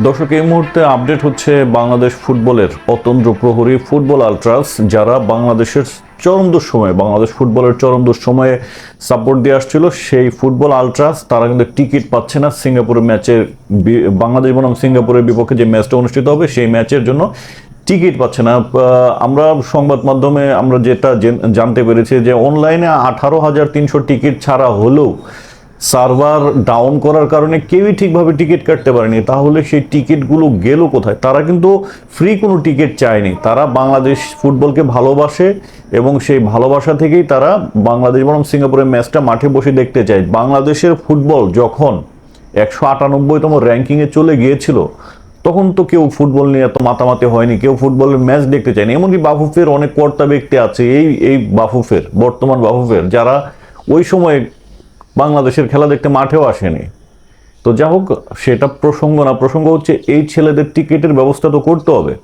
দর্শক, এই মুহূর্তে আপডেট হচ্ছে বাংলাদেশ ফুটবলের অতন্দ্র প্রহরী ফুটবল আলট্রাস যারা বাংলাদেশের চরম দুঃসময়ে, বাংলাদেশ ফুটবলের চরম দুঃসময়ে সাপোর্ট দিয়ে আসছিল। সেই ফুটবল আলট্রাস তারা কিন্তু টিকিট পাচ্ছে না সিঙ্গাপুরের ম্যাচের বাংলাদেশ বনাম সিঙ্গাপুরের বিপক্ষে যে ম্যাচটা অনুষ্ঠিত হবে, সেই ম্যাচের জন্য টিকিট পাচ্ছে না। আমরা সংবাদ মাধ্যমে আমরা যেটা জানতে পেরেছি যে অনলাইনে আঠারো হাজার তিনশো টিকিট ছাড়া হলেও সার্ভার ডাউন করার কারণে কেউই ঠিকভাবে টিকিট কাটতে পারেনি। তাহলে সেই টিকিটগুলো গেল কোথায়? তারা কিন্তু ফ্রি কোনো টিকিট চায়নি। তারা বাংলাদেশ ফুটবলকে ভালোবাসে এবং সেই ভালোবাসা থেকেই তারা বাংলাদেশ বরং সিঙ্গাপুরের ম্যাচটা মাঠে বসে দেখতে চায়। বাংলাদেশের ফুটবল যখন একশো আটানব্বইতম র্যাঙ্কিংয়ে চলে গিয়েছিল, তখন তো কেউ ফুটবল নিয়ে এত মাতামাতি হয়নি, কেউ ফুটবলের ম্যাচ দেখতে চায়নি। এমনকি বাফুফের অনেক কর্তা ব্যক্তি আছে, এই এই বাফুফের, বর্তমান বাফুফের, যারা ওই সময় বাংলাদেশের খেলা দেখতে মাঠেও আসেনি। তো যা হোক, সেটা প্রসঙ্গ না, প্রসঙ্গ হচ্ছে এই ছেলেদের টিকিটের ব্যবস্থা তো করতে হবে।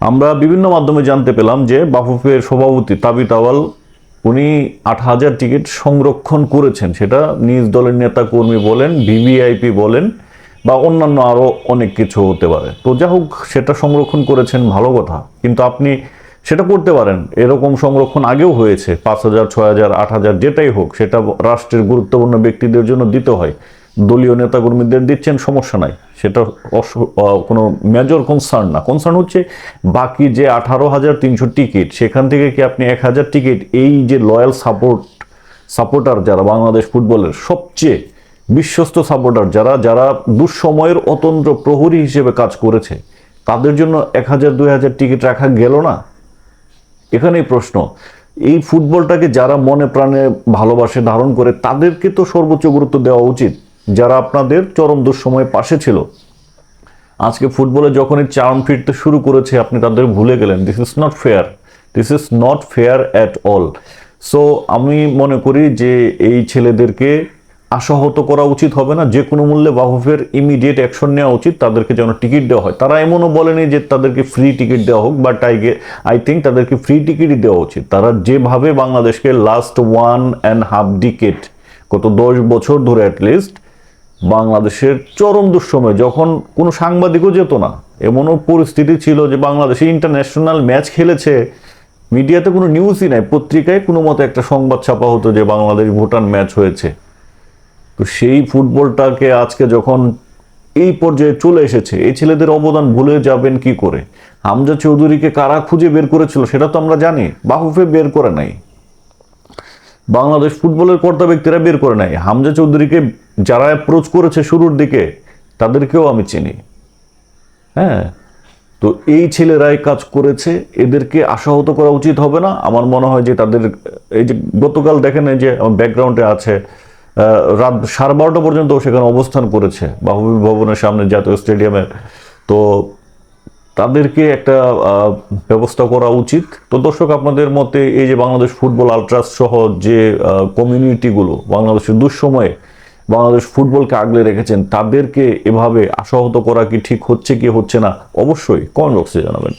আমরা বিভিন্ন মাধ্যমে জানতে পেলাম যে বাফুফের সভাপতি তাবি তাওয়াল উনি আট হাজার টিকিট সংরক্ষণ করেছেন। সেটা নিজ দলের নেতা কর্মী বলেন, ভিভিআইপি বলেন, বা অন্যান্য আরও অনেক কিছু হতে পারে। তো যা হোক, সেটা সংরক্ষণ করেছেন, ভালো কথা। কিন্তু আপনি সেটা করতে পারেন। এরকম সংরক্ষণ আগেও হয়েছে। পাঁচ হাজার, ছয় হাজার, আট হাজার, যেটাই হোক, সেটা রাষ্ট্রের গুরুত্বপূর্ণ ব্যক্তিদের জন্য দিতে হয়। দলীয় নেতাকর্মীদের দিচ্ছেন, সমস্যা নাই। সেটা কোনো মেজর কনসার্ন না। কনসার্ন হচ্ছে বাকি যে আঠারো হাজার তিনশো টিকিট সেখান থেকে কি আপনি এক হাজার টিকিট এই যে লয়াল সাপোর্ট সাপোর্টার যারা বাংলাদেশ ফুটবলের সবচেয়ে বিশ্বস্ত সাপোর্টার যারা যারা দুঃসময়ের অতন্ত্র প্রহরী হিসেবে কাজ করেছে, তাদের জন্য এক হাজার, দুই হাজার টিকিট রাখা গেল না? এখানেই প্রশ্ন, এই ফুটবলটাকে যারা মনে প্রাণে ভালোবাসে, ধারণ করে, তাদেরকে তো সর্বোচ্চ গুরুত্ব দেওয়া উচিত, যারা আপনাদের চরম দুঃসময়ে পাশে ছিল। আজকে ফুটবলে যখনই চার্ম ফিরতে শুরু করেছে, আপনি তাদের ভুলে গেলেন this is not fair this is not fair at all so আমি মনে করি যে এই ছেলেদেরকে আশাহত করা উচিত হবে না যে কোনো মূল্যে বাহুফের ইমিডিয়েট অ্যাকশন নেওয়া উচিত, তাদেরকে যেন টিকিট দেওয়া হয়। তারা এমনও বলেনি যে তাদেরকে ফ্রি টিকিট দেওয়া হোক বাট আই আই থিঙ্ক তাদেরকে ফ্রি টিকিটই দেওয়া উচিত। তারা যেভাবে বাংলাদেশকে last one and half decade গত দশ বছর ধরে অ্যাটলিস্ট বাংলাদেশের চরম দুঃসময়, যখন কোনো সাংবাদিকও যেত না, এমনও পরিস্থিতি ছিল যে বাংলাদেশে ইন্টারন্যাশনাল ম্যাচ খেলেছে মিডিয়াতে কোনো নিউজই নাই, পত্রিকায় কোনো মতো একটা সংবাদ ছাপা হতো যে বাংলাদেশ ভুটান ম্যাচ হয়েছে। তো সেই ফুটবলটাকে আজকে যখন এই পর্যায়ে চলে এসেছে, এই ছেলেদের অবদান ভুলে যাবেন কি করে? হামজা চৌধুরীকে কারা খুঁজে বের করেছিল সেটা তো আমরা জানি বাহুফে বের করে নাই। বাংলাদেশ ফুটবলের কর্তা ব্যক্তিরা বের করে নাই। হামজা চৌধুরীকে যারা অ্যাপ্রোচ করেছে শুরুর দিকে, তাদেরকেও আমি চিনি। হ্যাঁ তো এই ছেলেরাই কাজ করেছে, এদেরকে আশাহত করা উচিত হবে না। আমার মনে হয় যে তাদের, এই যে গতকাল দেখেন এই যে আমার ব্যাকগ্রাউন্ডে আছে রাত সাড়ে বারোটা পর্যন্ত সেখানে অবস্থান করেছে বাহুবী ভবনের সামনে জাতীয় স্টেডিয়ামে। তো তাদেরকে একটা ব্যবস্থা করা উচিত। তো দর্শক, আপনাদের মতে এই যে বাংলাদেশ ফুটবল আলট্রাস সহ যে কমিউনিটিগুলো বাংলাদেশের দুঃসময়ে বাংলাদেশ ফুটবলকে আগলে রেখেছেন, তাদেরকে এভাবে আশাহত করা কি ঠিক হচ্ছে, কি হচ্ছে না? অবশ্যই কমেন্ট বক্সে জানাবেন।